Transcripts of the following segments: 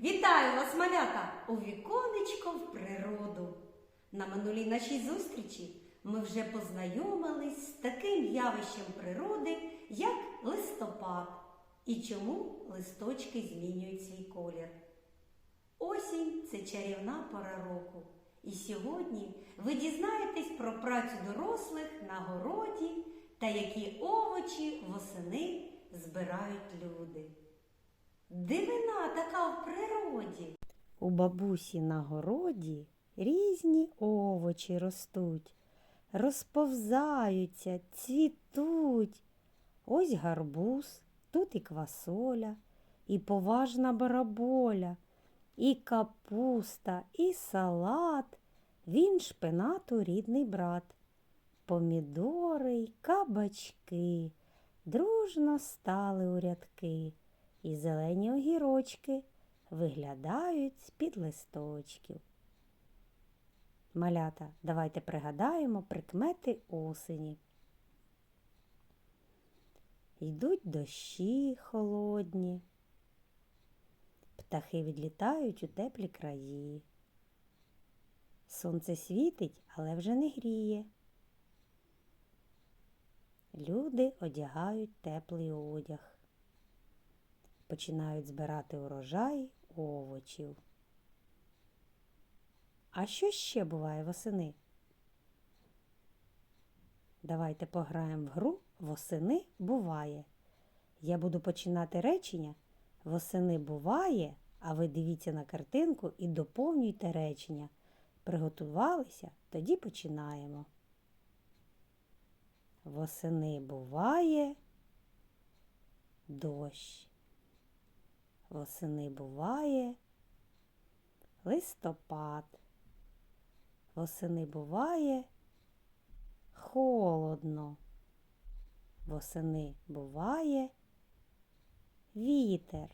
Вітаю вас, малята, у віконечко в природу. На минулій нашій зустрічі ми вже познайомились з таким явищем природи, як листопад, і чому листочки змінюють свій колір. Осінь це чарівна пора року. І сьогодні ви дізнаєтесь про працю дорослих на городі та які овочі восени збирають люди. Дивина така в природі. У бабусі на городі різні овочі ростуть, розповзаються, цвітуть. Ось гарбуз, тут і квасоля, і поважна бараболя, і капуста, і салат. Він шпинату рідний брат. Помідори й кабачки дружно стали у рядки, і зелені огірочки виглядають з-під листочків. Малята, давайте пригадаємо прикмети осені. Йдуть дощі холодні, птахи відлітають у теплі краї. Сонце світить, але вже не гріє. Люди одягають теплий одяг починають збирати урожай овочів. А що ще буває восени? Давайте пограємо в гру Восени буває. Я буду починати речення Восени буває, а ви дивіться на картинку і доповнюйте речення. Приготувалися? Тоді починаємо. Восени буває дощ. Восени буває листопад. Восени буває холодно. Восени буває вітер.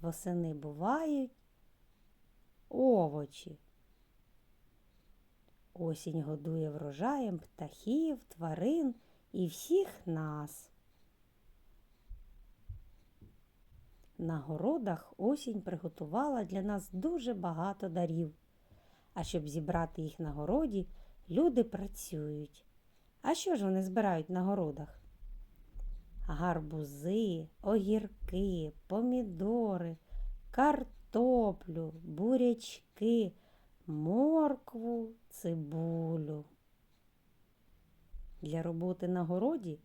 Восени бувають овочі. Осінь годує врожаєм птахів, тварин і всіх нас. На городах осінь приготувала для нас дуже багато дарів. А щоб зібрати їх на городі, люди працюють. А що ж вони збирають на городах? Гарбузи, огірки, помідори, картоплю, бурячки, моркву, цибулю. Для роботи на городі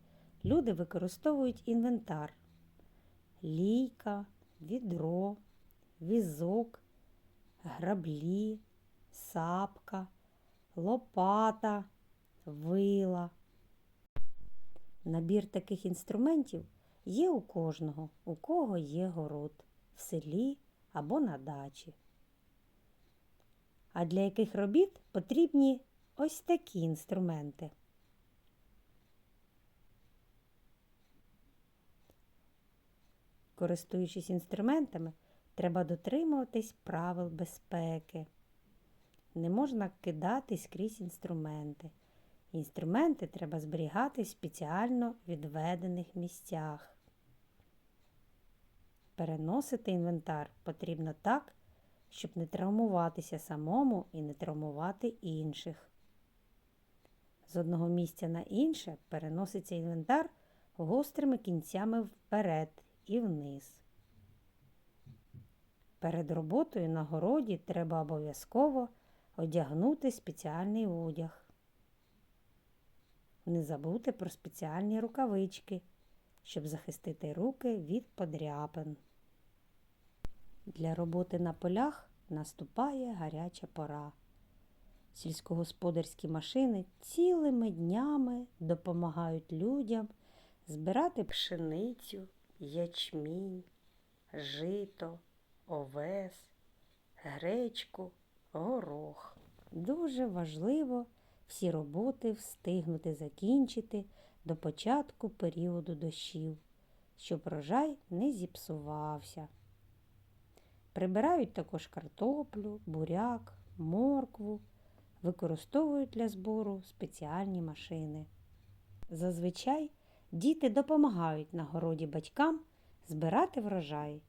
люди використовують інвентар лійка, відро, візок, граблі, сапка, лопата, вила. Набір таких інструментів є у кожного, у кого є город, в селі або на дачі. А для яких робіт потрібні ось такі інструменти. Користуючись інструментами, треба дотримуватись правил безпеки. Не можна кидати скрізь інструменти. Інструменти треба зберігати в спеціально відведених місцях. Переносити інвентар потрібно так, щоб не травмуватися самому і не травмувати інших. З одного місця на інше переноситься інвентар гострими кінцями вперед і вниз. Перед роботою на городі треба обов'язково одягнути спеціальний одяг. Не забудьте про спеціальні рукавички, щоб захистити руки від подряпин. Для роботи на полях наступає гаряча пора. Сільськогосподарські машини цілими днями допомагають людям збирати пшеницю, ячмінь, жито, овес, гречку, горох. Дуже важливо всі роботи встигнути закінчити до початку періоду дощів, щоб врожай не зіпсувався. Прибирають також картоплю, буряк, моркву, використовують для збору спеціальні машини. Зазвичай діти допомагають на городі батькам збирати врожай.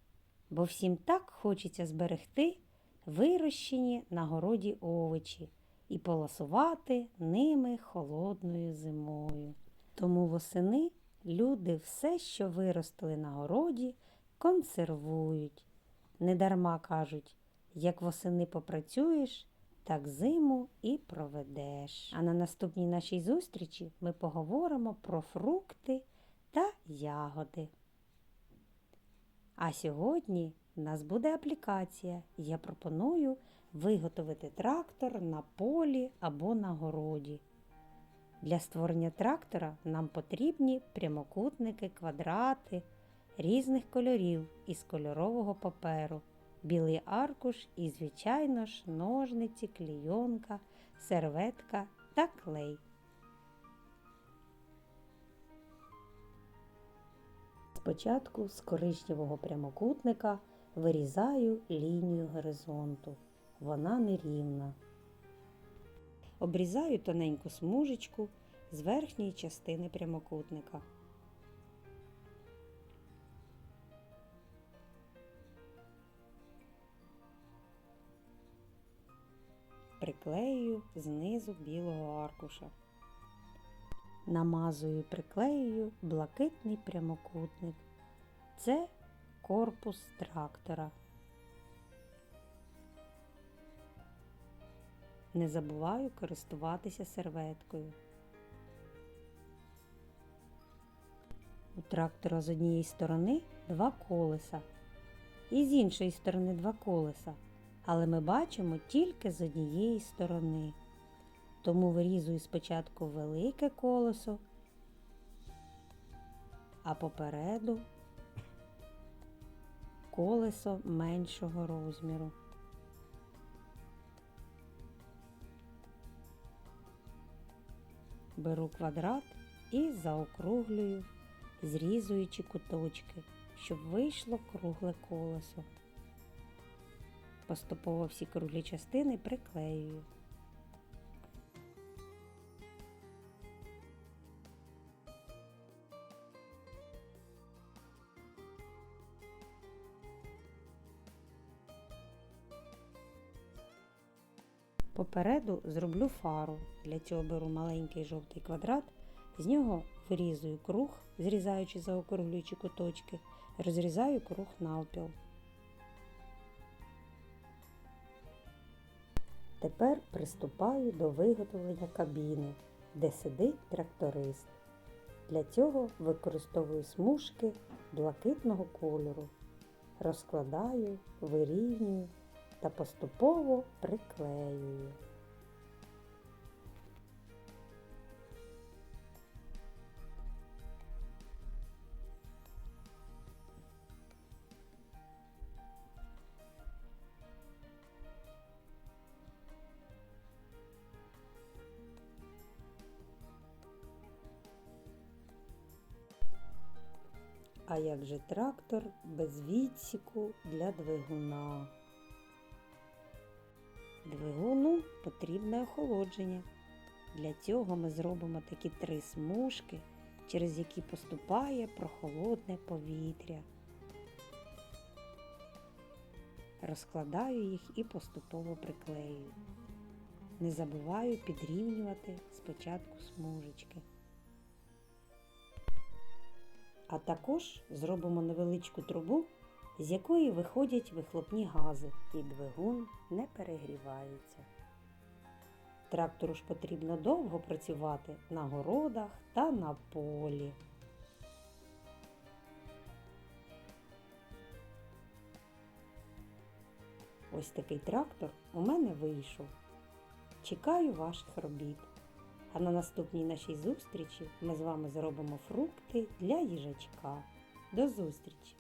бо всім так хочеться зберегти вирощені на городі овочі і полосувати ними холодною зимою. Тому восени люди все, що виростили на городі, консервують. Недарма кажуть, як восени попрацюєш, так зиму і проведеш. А на наступній нашій зустрічі ми поговоримо про фрукти та ягоди. А сьогодні в нас буде аплікація. Я пропоную виготовити трактор на полі або на городі. Для створення трактора нам потрібні прямокутники, квадрати різних кольорів із кольорового паперу, білий аркуш і, звичайно ж, ножниці, клійонка, серветка та клей. Спочатку з коричневого прямокутника вирізаю лінію горизонту. Вона нерівна. Обрізаю тоненьку смужечку з верхньої частини прямокутника. Приклею знизу білого аркуша. Намазую і приклеюю блакитний прямокутник. Це корпус трактора. Не забуваю користуватися серветкою. У трактора з однієї сторони два колеса і з іншої сторони два колеса, але ми бачимо тільки з однієї сторони. Тому вирізую спочатку велике колесо, а попереду колесо меншого розміру. Беру квадрат і заокруглюю, зрізуючи куточки, щоб вийшло кругле колесо. Поступово всі круглі частини приклеюю. Попереду зроблю фару. Для цього беру маленький жовтий квадрат, з нього вирізую круг, зрізаючи заокруглюючи куточки, розрізаю круг навпіл. Тепер приступаю до виготовлення кабіни, де сидить тракторист. Для цього використовую смужки блакитного кольору, розкладаю, вирівнюю та поступово приклеюю. А як же трактор без відсіку для двигуна? Двигуну потрібне охолодження. Для цього ми зробимо такі три смужки, через які поступає прохолодне повітря. Розкладаю їх і поступово приклеюю. Не забуваю підрівнювати спочатку смужечки. А також зробимо невеличку трубу, з якої виходять вихлопні гази, і двигун не перегрівається. Трактору ж потрібно довго працювати на городах та на полі. Ось такий трактор у мене вийшов. Чекаю ваших робіт. А на наступній нашій зустрічі ми з вами зробимо фрукти для їжачка. До зустрічі!